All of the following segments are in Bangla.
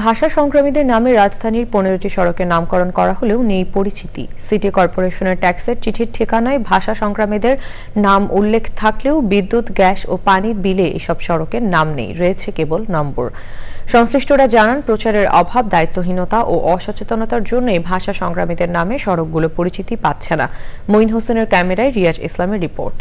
ভাষা সংক্রামীদের নামে রাজধানীর পনেরোটি সড়কের নামকরণ করা হলেও নেই পরিচিতি। সিটি কর্পোরেশনের ট্যাক্সের চিঠির ঠিকানায় ভাষা সংক্রামীদের নাম উল্লেখ থাকলেও বিদ্যুৎ, গ্যাস ও পানির বিলে এসব সড়কের নাম নেই, রয়েছে কেবল নম্বর। সংশ্লিষ্টরা জানান, প্রচারের অভাব, দায়িত্বহীনতা ও অসচেতনতার জন্যই ভাষা সংগ্রামীদের নামে সড়কগুলো পরিচিতি পাচ্ছে না। মঈন হোসেনের ক্যামেরায় রিয়াজ ইসলামের রিপোর্ট।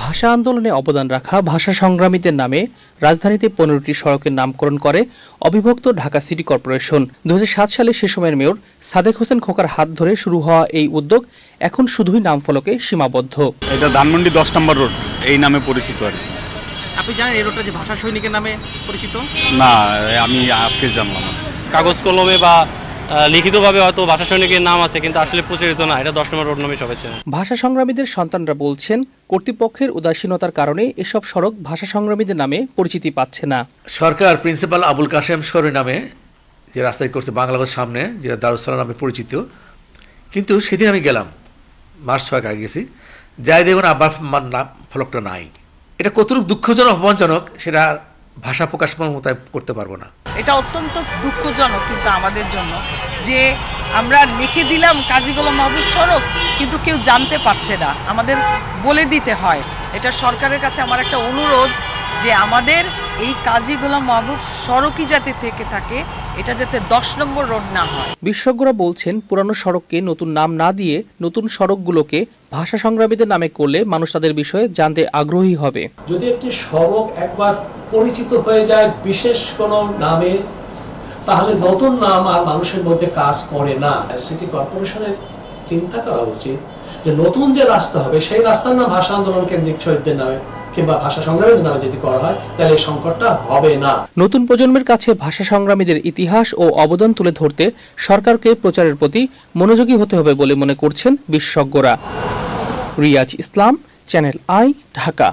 ভাষা আন্দোলনে অবদান রাখা ভাষা সংগ্রামীদের নামে রাজধানীতে পনেরোটি সড়কের নামকরণ করে অবিভক্ত ঢাকা সিটি কর্পোরেশন। দু হাজার সাত সালে সে সময়ের মেয়র সাদেক হোসেন খোকার হাত ধরে শুরু হওয়া এই উদ্যোগ এখন শুধুই নামফলকে সীমাবদ্ধ। এটা ধানমন্ডি দশ নম্বর রোড এই নামে পরিচিত আর কি। আপনি জানেন এই রোডটা যে ভাষা সৈনিকের নামে পরিচিত? না আমি আজকে জানলাম কাগজ কলমে বা লিখিতভাবে হয়তো ভাষা সৈনিকের নাম আছে কিন্তু আসলে প্রচলিত না। এটা দশ নম্বর রোড নামে সবাই চেনে ভাষা সংগ্রামীদের সন্তানরা বলছেন কর্তৃপক্ষের উদাসীনতার কারণে এসব সড়ক ভাষা সংগ্রামীদের নামে পরিচিতি পাচ্ছে না। সরকার প্রিন্সিপাল আবুল কাশেম সরি নামে যে রাস্তায় করছে বাংলাদেশ সামনে যেটা দারুসালাম নামে পরিচিত কিন্তু সেদিন আমি গেলাম মাস ছয়েক আগে গেছি যাই দেখুন আবার নাম ফলকটা নাই। এটা কতটুকু দুঃখজনক অপমানজনক সেটা ভাষা প্রকাশ মতো করতে পারব না। এটা অত্যন্ত দুঃখজনক কিন্তু আমাদের জন্য। যে আমরা লিখে দিলাম কাজী গোলাম মাহবুব সড়ক কিন্তু কেউ জানতে পারছে না। আমাদের বলে দিতে হয়। এটা সরকারের কাছে আমার একটা অনুরোধ যে আমাদের এই কাজী গোলাম মাহবুব সড়কই যাতে থেকে থাকে এটা যাতে দশ নম্বর রোড না হয়। বিশেষজ্ঞরা বলছেন পুরানো সড়ককে নতুন নাম না দিয়ে নতুন সড়কগুলোকে ভাষা সংগ্রামীদের নামে করলে মানুষ তাদের বিষয়ে জানতে আগ্রহী হবে। যদি একটি সড়ক একবার পরিচিত হয়ে যায় বিশেষ কোনো নামে তাহলে নতুন নাম আর মানুষের মধ্যে কাজ করে না। সিটি কর্পোরেশনের চিন্তা করা উচিত যে নতুন যে রাস্তা হবে, সেই রাস্তার নাম ভাষা আন্দোলন কেন্দ্রিক শহীদদের নামে কিংবা ভাষা সংগ্রামীদের নামে যদি করা হয়, তাহলে এই সংকটটা হবে না। নতুন প্রজন্মের কাছে ভাষা সংগ্রামীদের ইতিহাস ও অবদান তুলে ধরতে সরকারকে প্রচারের প্রতি মনোযোগী হতে হবে বলে মনে করছেন বিশেষজ্ঞরা। Riaz Islam, Channel i, Dhaka.